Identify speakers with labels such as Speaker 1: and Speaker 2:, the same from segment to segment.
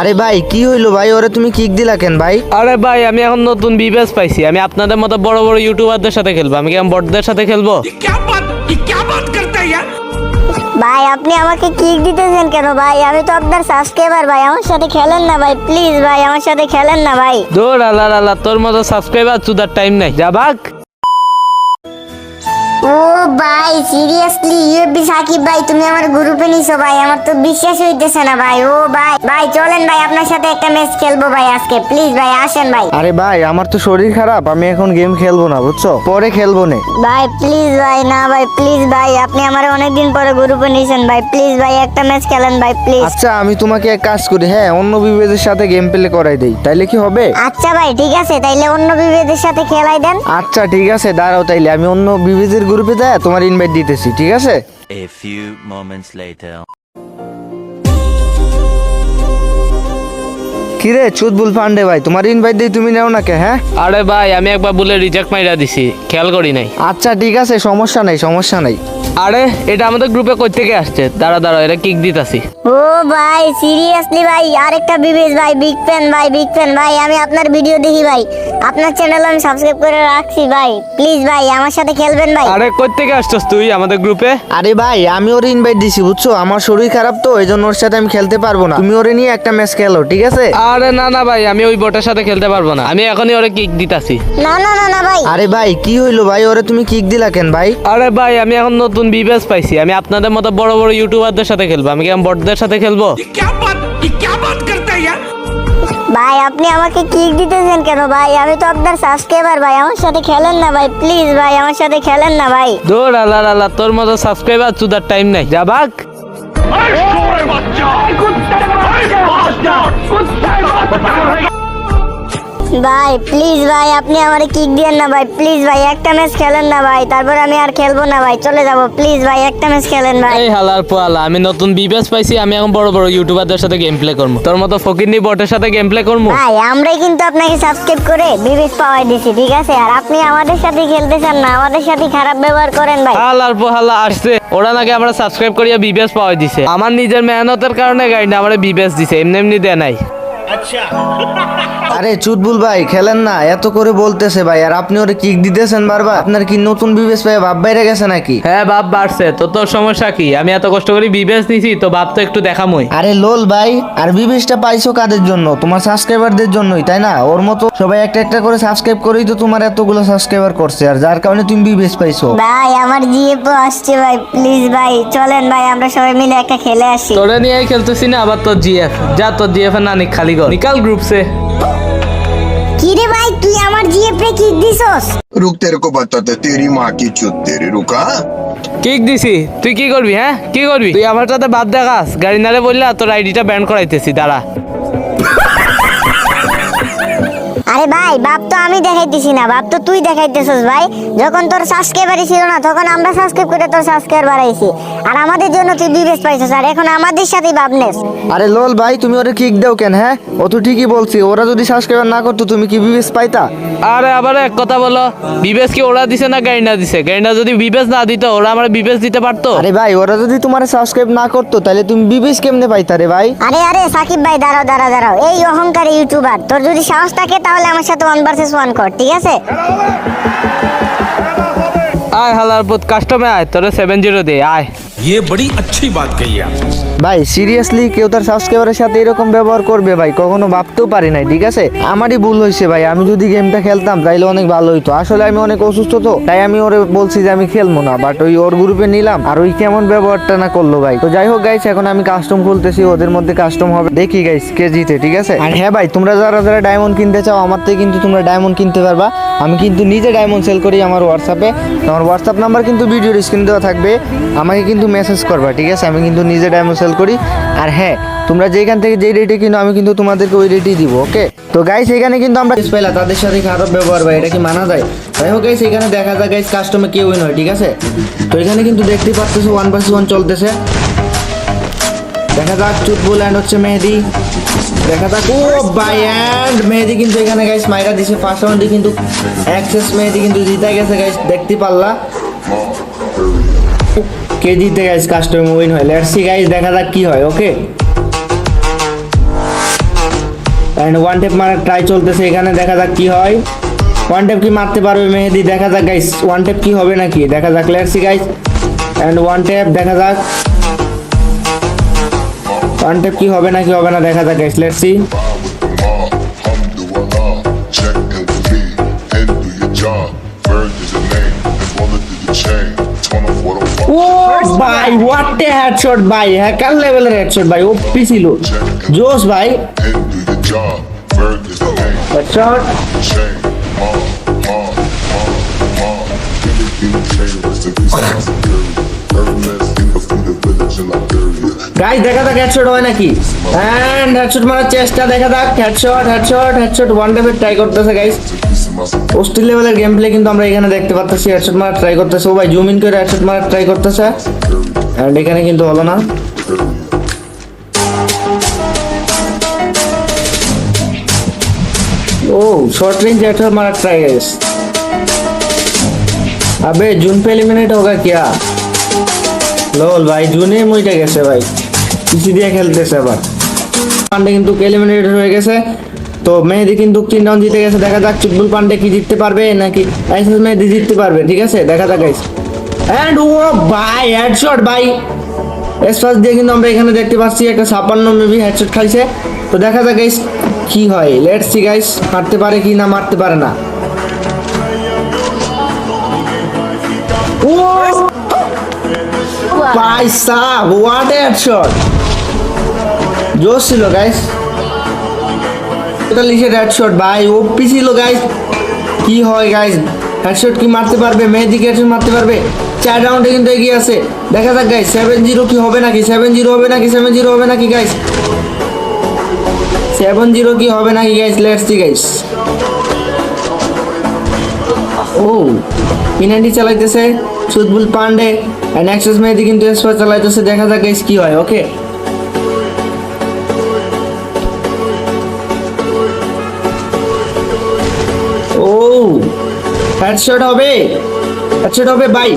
Speaker 1: আরে ভাই কি হইল ভাই? ওরে তুমি কিক দিলা কেন ভাই?
Speaker 2: আরে ভাই আমি এখন নতুন বিবেস পাইছি। আমি আপনাদের মতো বড় বড় ইউটিউবারদের সাথে খেলব। আমি কি আমি বড়দের সাথে খেলব?
Speaker 3: ভাই আপনি আমাকে কিক দিতেছেন কেন ভাই? আমি তো আপনার সাবস্ক্রাইবার ভাই। আমার সাথে খেলেন না ভাই প্লিজ ভাই আমার সাথে খেলেন না ভাই।
Speaker 2: দৌড় আল্লাহ আল্লাহ তোর মতো সাবস্ক্রাইবার চুদার টাইম নাই। যা ভাগ
Speaker 3: ও ভাই সিরিয়াসলি ইউএফবি সাকিব ভাই তুমি আমার গ্রুপে নিছো ভাই আমার তো বিশ্বাস হইতেছে না ভাই ও ভাই। ভাই চলেন ভাই আপনার সাথে একটা ম্যাচ খেলব ভাই আজকে প্লিজ ভাই আসেন ভাই।
Speaker 1: আরে ভাই আমার তো শরীর খারাপ আমি এখন গেম খেলব না বুঝছ? পরে খেলব নে।
Speaker 3: ভাই প্লিজ ভাই না ভাই প্লিজ ভাই আপনি আমার অনেকদিন পরে গ্রুপে নিয়েছেন ভাই প্লিজ ভাই একটা ম্যাচ খেলেন ভাই প্লিজ
Speaker 1: আচ্ছা আমি তোমাকে এক কাজ করি হ্যাঁ অন্য বিবেদের সাথে গেম প্লে করাই দেই তাইলে কি হবে?
Speaker 3: আচ্ছা ভাই ঠিক আছে তাইলে অন্য বিবেদের সাথে খেলাই দেন।
Speaker 1: আচ্ছা ঠিক আছে দাঁড়াও তাইলে আমি অন্য বিবেদের গ্রুপে দেয় তোমার ইনভাইট দিতেছি ঠিক আছে?
Speaker 4: A few moments later.
Speaker 1: কিরে চুদবুল পান্ডে ভাই তোমার ইনভাইট দিই তুমি নেও না কে হ্যাঁ?
Speaker 2: আরে ভাই আমি একবার বলে রিজেক্ট মাইরা দিছি খেয়াল করি নাই।
Speaker 1: আচ্ছা ঠিক আছে সমস্যা নাই সমস্যা নাই।
Speaker 2: আরে এটা আমাদের গ্রুপে কই থেকে আসছে। দাঁড়া দাঁড়া এটা কিক দিতাছি।
Speaker 3: ও ভাই সিরিয়াসলি ভাই আরেকটা বিবেশ ভাই বিগ ফ্যান ভাই বিগ ফ্যান ভাই আমি আপনার ভিডিও দেখি ভাই। আপনার চ্যানেল আমি সাবস্ক্রাইব করে রাখছি ভাই। প্লিজ ভাই আমার সাথে খেলবেন ভাই।
Speaker 2: আরে কই থেকে আসছস তুই আমাদের গ্রুপে
Speaker 1: আরে ভাই আমি ওর ইনভাইট দিছি বুঝছ? আমার শরীর খারাপ তো এই জন্য ওর সাথে আমি খেলতে পারব না। তুমি ওরে নিয়ে একটা ম্যাচ খেলো ঠিক আছে?
Speaker 2: আরে না না ভাই আমি ওই বটের সাথে খেলতে পারব না। আমি এখনই ওরে কিক দিতাছি।
Speaker 3: না না না না ভাই।
Speaker 1: আরে ভাই কি হইল ভাই? ওরে তুমি কিক দিলা কেন ভাই?
Speaker 2: আরে ভাই আমি এখন নতুন বিবেস পাইছি। আমি আপনাদের মতো বড় বড় ইউটিউবারদের সাথে খেলব। আমি কি আমি বড়দের সাথে খেলব?
Speaker 3: ভাই আপনি আমাকে কিক দিতেছেন কেন ভাই? আমি তো আপনার সাবস্ক্রাইবার ভাই। আমার সাথে খেলেন না ভাই প্লিজ ভাই আমার সাথে খেলেন না ভাই।
Speaker 2: দৌড় আলা আলা তোর মতো সাবস্ক্রাইবার চুদার টাইম নাই। যা ভাগ। বাচ্চা।
Speaker 3: ভাই প্লিজ ভাই আপনি আমার কিক দিয়েন না ভাই প্লিজ ভাই একটা ম্যাচ খেলেন না ভাই তারপর আমি আর খেলব না ভাই চলে যাব প্লিজ ভাই একটা ম্যাচ খেলেন ভাই।
Speaker 2: এই হালার পোয়ালা আমি নতুন বিবেস পাইছি আমি এখন বড় বড় ইউটিউবারদের সাথে গেম প্লে করব। তোর মতো ফকিরনি বটের সাথে গেম প্লে করব?
Speaker 3: ভাই আমরাই কিন্তু আপনাকে সাবস্ক্রাইব করে বিবেক পাওয়াই দিছি ঠিক আছে? আর আপনি আমাদের সাথে খেলতে চান না আমাদের সাথে খারাপ ব্যবহার করেন ভাই।
Speaker 2: হালার পোহালা আসছে। ওরা নাকি আমরা সাবস্ক্রাইব করিয়া বিবেস পাওয়াই দিছে। আমার নিজের মেহনতের কারণে গাড়িটা আমার বিবেস দিছে এমনি এমনি দেয় নাই।
Speaker 1: আরে চুদবুল ভাই খেলেন না এত করে বলতেছে ভাই আর আপনি ওরে কিক দিতেছেন বারবার আপনার কি নতুন বিবেশ ভাই ভাব বাইরে গেছে নাকি?
Speaker 2: হ্যাঁ বাপ বাড়ছে তো তোর সমস্যা কি? আমি এত কষ্ট করে বিবেস নিছি তো বাপ তো একটু দেখামই।
Speaker 1: আরে লোল ভাই আর বিবেশটা পাইছো কাদের জন্য? তোমার সাবস্ক্রাইবারদের জন্যই তাই না? ওর মতো সবাই একটা একটা করে সাবস্ক্রাইব করেই তো তোমার এতগুলো সাবস্ক্রাইবার করছে আর যার কারণে তুমি বিবেশ পাইছো।
Speaker 3: ভাই আমার জিএফও আসছে ভাই প্লিজ ভাই চলেন ভাই আমরা সবাই মিলে একটা খেলে আসি।
Speaker 2: তোরে নিয়ে খেলতেছি না আবার তোর জিএফ। যা তোর জিএফ এর নানি খালি কর নিকাল গ্রুপ সে
Speaker 3: কিরে ভাই তুই আমার জিএফে কিক দিছস?
Speaker 5: রুক তেরে কো বাতাতে তেরি মা কি চুত তেরি রুকা
Speaker 2: কিক দিছি। তুই কি করবি হ্যাঁ? কি করবি? তুই আমার সাথে বাদ দেখাস। গাড়ি নালে বললা তোর আইডিটা ব্যান করাইতেছি দাঁড়া।
Speaker 3: আরে ভাই বাপ তো আমি দেখাইতেছি না বাপ তো তুই দেখাইতেছস ভাই। যখন তোর সাবস্ক্রাইবারই ছিল না তখন আমরা সাবস্ক্রাইব করে তোর সাবস্ক্রাইবার বাড়াইছি। আর আমাদের জন্য তুই বিবেশ পাইছস আর এখন আমাদের সাথেই ভাবনেস
Speaker 1: আরে লোল ভাই তুমি ওরে কিক দাও কেন হ্যাঁ? ও তো ঠিকই বলছি ওরা যদি সাবস্ক্রাইবার না করতো তুমি কি বিবেশ পাইতা?
Speaker 2: আরে আবার এক কথা বলো বিবেশ কি ওরা দিছে না গাড়ি না দিছে? গাড়ি না যদি বিবেশ না দিত ওরা আমার বিবেশ দিতে পারতো?
Speaker 1: আরে ভাই ওরা যদি তোমার সাবস্ক্রাইব না করতো তাহলে তুমি বিবেশ কেমনে পাইতা রে ভাই?
Speaker 3: আরে আরে সাকিব ভাই দাঁড়াও দাঁড়াও দাঁড়াও। এই অহংকারী ইউটিউবার তোর যদি সাহস থাকে তাহলে আমার সাথে ওয়ান ভার্সেস ওয়ান কর, ঠিক আছে?
Speaker 2: আয় হালার বুথ কাস্টমে আয়, তোরে সেভেন জিরো দে, আয়।
Speaker 6: ये बड़ी अच्छी बात कही आप
Speaker 1: ভাই সিরিয়াসলি কেউ তার সাবস্ক্রাইবারের সাথে এরকম ব্যবহার করবে ভাই কখনো ভাবতেও পারি নাই ঠিক আছে আমারই ভুল হয়েছে ভাই আমি যদি গেমটা খেলতাম তাইলে অনেক ভালো হইতো আসলে আমি অনেক অসুস্থ তো তাই আমি ওরে বলছি যে আমি খেলবো না বাট ওই ওর গ্রুপে নিলাম আর ওই কেমন ব্যবহারটা না করলো ভাই তো যাই হোক গাইস এখন আমি কাস্টম খুলতেছি ওদের মধ্যে কাস্টম হবে দেখি গাইস কে জিতে ঠিক আছে আর হ্যাঁ ভাই তোমরা যারা যারা ডায়মন্ড কিনতে চাও আমার থেকে কিন্তু তোমরা ডায়মন্ড কিনতে পারবা আমি কিন্তু নিজে ডায়মন্ড সেল করি আমার হোয়াটসঅ্যাপে আমার হোয়াটসঅ্যাপ নাম্বার কিন্তু ভিডিওর স্ক্রিন দেওয়া থাকবে আমাকে কিন্তু মেসেজ করবা, ঠিক আছে? আমি কিন্তু নিজে ডায়মন্ড সেল করি। আর হ্যাঁ তোমরা যেখান থেকে যেই রেটে কিনো, আমি কিন্তু তোমাদেরকে ওই রেটেই দিব ওকে তো গাইস এখানে কিন্তু আমরা পেলা তাদের সাথে খারাপ ব্যবহার ভাই? এটা কি মানা যায়? যাই হোক গাইস এখানে দেখা যায় গাইস কাস্টমার কেউই নয়, ঠিক আছে? তো এখানে কিন্তু দেখতে পাচ্ছ ওয়ান ভার্সেস ওয়ান চলতেছে। দেখা যাক চুটবুল অ্যান্ড হচ্ছে মেহেদি। দেখা যাক, ও বাই অ্যান্ড মেহেদি কিন্তু এখানে গাইস মাইরা দিছে। ফার্স্ট রাউন্ডে কিন্তু অ্যাক্সেস মেহেদি কিন্তু জিতে গেছে গাইস দেখতে পারলা? কে জিতে গাইস কাস্টম উইন হয়। লেটস সি গাইস দেখা যাক কি হয় ওকে অ্যান্ড ওয়ান টেপ মারার ট্রাই চলতেছে এখানে, দেখা যাক কি হয়। ওয়ান টেপ কি মারতে পারবে মেহেদি? দেখা যাক গাইস ওয়ান টেপ কি হবে নাকি? দেখা যাক let's see guys and one tap দেখা যাক। ওয়ান টেপ কি হবে নাকি হবে না, দেখা যাক গাইস লেটসি
Speaker 7: job.
Speaker 1: ও ভাই হোয়াট এ হেডশট ভাই হ্যাকার লেভেলের হেডশট ভাই ওপি ছিল জোস ভাই হেডশট. গাইস দেখা যাক হেডশট হয় নাকি এন্ড হেডশট মারার চেষ্টা দেখা যাক হেডশট হেডশট হেডশট ওয়ান টেপে ট্রাই করতেছে guys
Speaker 7: It's a piece of my security.
Speaker 1: পোস্টিল লেভেলের গেম প্লে কিন্তু আমরা এখানে দেখতে পাচ্ছি হেডশট মারার ট্রাই করতেছে ও ভাই জুম ইন করে হেডশট মারার ট্রাই করতেছে এন্ড এখানে কিন্তু হলো না ও शॉर्ट रेंज हेडशॉट मारा ट्राई गाइस अबे जून पे एलिमिनेट होगा क्या লোল ভাই জুনে মইটা গেছে ভাই পিসি দিয়ে খেলতেছে আবার পান্ডে কিন্তু এলিমিনেট হয়ে গেছে তো মেহেদি কিন্তু তিন রাউন্ড জিতে গেছে। দেখা যাক চুকবুল পান্ডে কি জিততে পারবে নাকি আইসিস মেহেদি জিততে পারবে ঠিক আছে? দেখা যাক গাইস এন্ড ও ভাই হেডশট ভাই এসপাস দিয়ে কিন্তু আমরা এখানে দেখতে পাচ্ছি একটা ছাপান্ন মেবি হেডশট খাইছে। তো দেখা যাক গাইস কি হয়। লেটস সি গাইস মারতে পারে কি না মারতে পারে না। ও ভাই সাহ হোয়াট হেডশট জোশ ছিল গাইস লিখে হেডশট ভাই। ওপি ছিল গাইস কি হয় গাইস হেডশট কি মারতে পারবে? মেহেদিকে হেডশট মারতে পারবে? চার রাউন্ডে কিন্তু এগিয়ে আছে। দেখা যাক গাইস সেভেন জিরো কি হবে নাকি? সেভেন জিরো হবে নাকি? সেভেন জিরো হবে নাকি গাইস সেভেন জিরো কি হবে নাকি গাইস লেটস সি গাইস ও পিনান্টি চালাইতেছে সুদবুল পান্ডে। অ্যাক্সেস মেহেদি কিন্তু এসপার চালাইতেছে। দেখা যাক গাইস কি হয় ওকে ও হেডশট হবে। হেডশট হবে বাই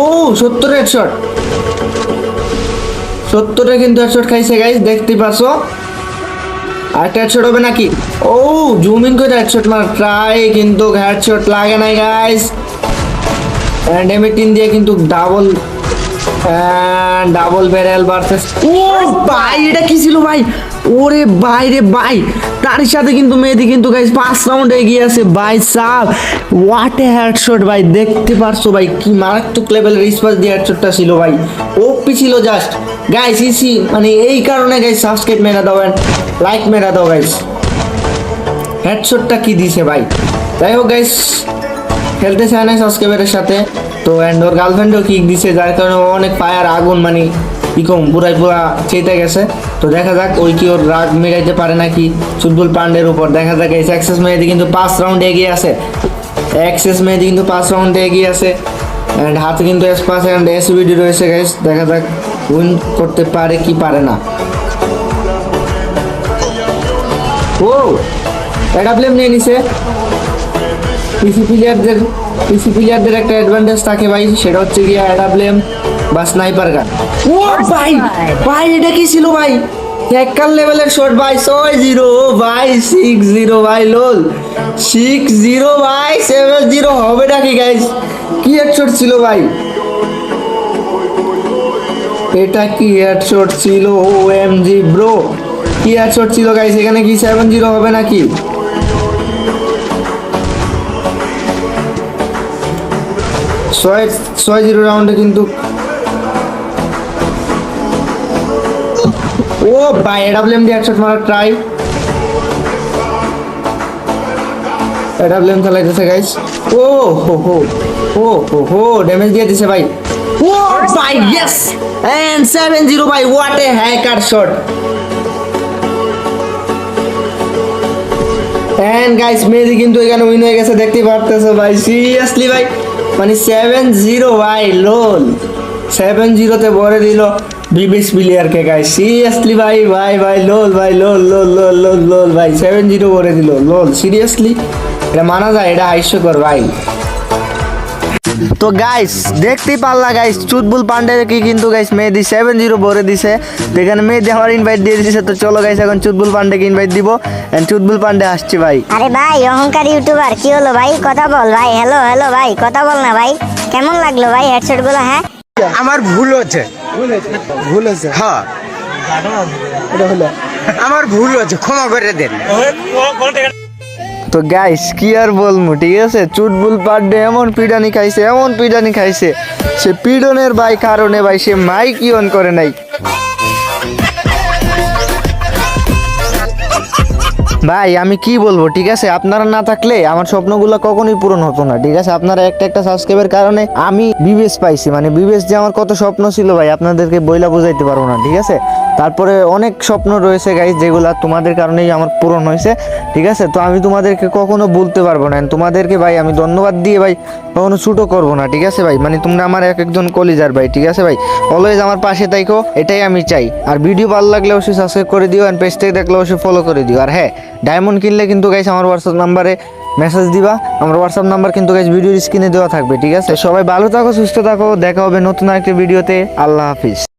Speaker 1: ও, সত্তর হেডশট সত্তরে কিন্তু হেডশট খাইছে গাইস দেখতে পাচ্ছ? আরেকটা হেডশট হবে নাকি? ও জুমিং করে হেডশট মার। ট্রাই কিন্তু হেডশট লাগে নাই গাইস অ্যান্ড এম টিন দিয়ে কিন্তু ডাবল ডাবল ব্যারেল ভার্সেস ও ভাই, এটা কি ছিল ভাই? ওরে ভাই রে ভাই তার সাথে কিন্তু মেহেদি কিন্তু গাইস পাঁচ রাউন্ড এগিয়ে আছে। ভাই সাহ হোয়াট এ হেডশট ভাই, দেখতে পারছ ভাই, কি মারাত্মক লেভেলের স্পাস দিয়ে হেডশটটা ছিল ভাই। ওপি ছিল জাস্ট গাইস ইসি মানে এই কারণে গাইস সাবস্ক্রাইব মেরা দাও লাইক মেরা দাও গাইস হেডশটটা কি দিছে ভাই? যাই হোক গাইস খেলতে চায় না সাবস্ক্রাইবারের সাথে। তো অ্যান্ড ওর গার্লফ্রেন্ডও কিক দিছে, যার কারণে অনেক পায়ার আগুন মানে কি কম, পুরাই পুরা চেতে গেছে। তো দেখা যাক, ওই কি ওর রাগ মেটাইতে পারে নাকি সুদবুল পান্ডের উপর। দেখা যাক, এই অ্যাক্সেস মেহেদি কিন্তু পাঁচ রাউন্ডে এগিয়ে আছে। অ্যাক্সেস মেহেদি কিন্তু পাঁচ রাউন্ডে এগিয়ে আছে। অ্যান্ড হাতে কিন্তু S pass and S VD রয়েছে গাইস দেখা যাক উইন করতে পারে কি পারে না। ও এটা প্লেম নিয়ে নিছে। পিসি প্লেয়ারদের পিসি প্লেয়ারদের একটা অ্যাডভান্টেজ থাকে ভাই, সেটা হচ্ছে কি অ্যাডাব্লেম বা স্নাইপার গান ও ভাই ভাই, এটা কি ছিল ভাই? হ্যাকার লেভেলের শট ভাই, ছয় জিরো ভাই সিক্স জিরো ভাই লোল সিক্স জিরো ভাই সেভেন জিরো হবে নাকি গাইস কি হেডশট ছিল ভাই? এটা কি হেডশট ছিল? ও এম জি ব্রো কি হেডশট ছিল গাইস এখানে কি সেভেন জিরো হবে নাকি? ছয় ছয় জিরো রাউন্ডে কিন্তু ও ভাই এডাব্লিউএম দিয়ে একশট মারার ট্রাই এডাব্লিউএম চালাইতেছে গাইস ও, হো হো ও হো হো ড্যামেজ দিয়ে দিছে, ভাই। ও ভাই ইয়েস এন্ড সেভেন জিরো ভাই what a hacker shot and guys মেজি কিন্তু এখানে উইন হয়ে গেছে দেখতে পারতেছো, ভাই। সিরিয়াসলি ভাই। মানে সেভেন জিরো ভাই লোল সেভেন জিরোতে ভরে দিল বিলিয়ার প্লেয়ারকে গাই সিরিয়াসলি ভাই ভাই ভাই লোল ভাই লোল লোল লোল লোল লোল ভাই সেভেন জিরো ভরে দিল লোল সিরিয়াসলি এটা মানা যায়, এটা হাস্যকর, ভাই। তো গাইস দেখতেই পারলা গাইস চুতবুল পান্ডে কি কিন্তু গাইস মেহেদি সেভেন জিরো ভরে দিছে। তো এখানে মেহেদি আমার ইনভাইট দিয়ে দিছে তো চলো গাইস এখন চুটবুল পান্ডেকে ইনভাইট দিব। And চুটবুল পান্ডে আসছে ভাই।
Speaker 3: আরে ভাই অহংকার ইউটিউবার কি হলো ভাই? কথা বল ভাই হ্যালো হ্যালো ভাই কথা বল না ভাই। কেমন লাগল ভাই হেডসেটগুলো হ্যাঁ?
Speaker 8: আমার ভুল হচ্ছে ভুল হচ্ছে হ্যাঁ। আমার ভুল হচ্ছে ক্ষমা করে দেন।
Speaker 1: তো গাইস কি আর বলব, ঠিক আছে? চুটবুল পান্ডে এমন পিডানি খাইছে, এমন পিডানি খাইছে। সে পিডনের ভাই কারণে ভাই, সে মাইক অন করে নাই। ভাই, আমি কি বলব, ঠিক আছে? আপনারা না থাকলে আমার স্বপ্নগুলো কখনোই পূরণ হতো না, ঠিক আছে? আপনারা একটা একটা সাবস্ক্রাইবের কারণে আমি বিবেশ পাইছি মানে বিবেশ যে আমার কত স্বপ্ন ছিল ভাই, আপনাদেরকে বইলা বোঝাইতে পারব না, ঠিক আছে? তারপরে অনেক স্বপ্ন রয়েছে গাইজ যেগুলা তোমাদের কারণেই আমার পূরণ হয়েছে, ঠিক আছে? তো আমি তোমাদেরকে কখনো বলতে পারব না। তোমাদেরকে ভাই, আমি ধন্যবাদ দিয়ে ভাই, কখনো ছুটো করব না, ঠিক আছে ভাই? মানে তোমরা আমার এক একজন কলিজার ভাই, ঠিক আছে ভাই? অলওয়েজ আমার পাশে তাইকো এটাই আমি চাই। আর ভিডিও ভালো লাগলে অবশ্যই সাবস্ক্রাইব করে দিও অ্যান্ড পেজ দেখলে অবশ্যই ফলো করে দিও। আর হ্যাঁ ডায়মন্ড কিনলে কিন্তু গাইস আমার হোয়াটসঅ্যাপ নাম্বারে মেসেজ দিবা। আমার হোয়াটসঅ্যাপ নাম্বার কিন্তু গাইস ভিডিওর স্ক্রিনে দেওয়া থাকবে, ঠিক আছে? সবাই ভালো থাকো, সুস্থ থাকো, দেখা হবে নতুন একটা ভিডিওতে আল্লাহ হাফিজ।